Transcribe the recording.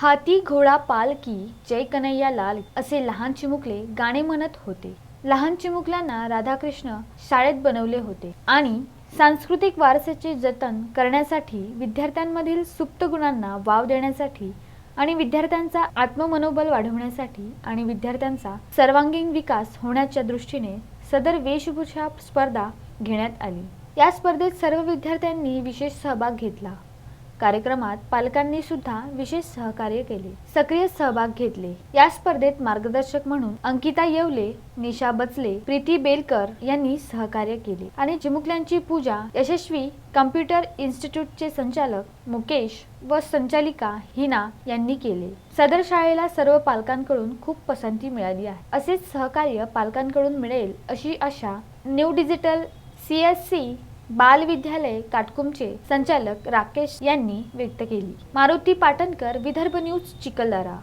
हाती घोडा पालकी जय कन्हैया लाल असे लहान चिमुकले गाणे म्हणत होते. लहान चिमुकल्यांना राधाकृष्ण शाळेत बनवले होते आणि सांस्कृतिक वारसाचे जतन करण्यासाठी विद्यार्थ्यांमधील सुप्त गुणांना वाव देण्यासाठी आणि विद्यार्थ्यांचा आत्ममनोबल वाढवण्यासाठी आणि विद्यार्थ्यांचा सर्वांगीण विकास होण्याच्या दृष्टीने सदर वेशभूषा स्पर्धा घेण्यात आली. या स्पर्धेत सर्व विद्यार्थ्यांनी विशेष सहभाग घेतला. कार्यक्रमात पालकांनी सुद्धा विशेष सहकार्य केले. सक्रिय सहभाग घेतले. या स्पर्धेत मार्गदर्शक म्हणून अंकिता येवले निशा बचले प्रीती बेलकर यांनी सहकार्य केले. आणि चिमुकल्यांची पूजा यशस्वी कम्प्युटर इन्स्टिट्यूटचे संचालक मुकेश व संचालिका हिना यांनी केले. सदर शाळेला सर्व पालकांकडून खूप पसंती मिळाली आहे. असेच सहकार्य पालकांकडून मिळेल अशी आशा New Digital C S C Bal Vidyalaya काटकुमचे संचालक राकेश यांनी व्यक्त केली. मारुती पाटणकर विदर्भ न्यूज चिखलदरा.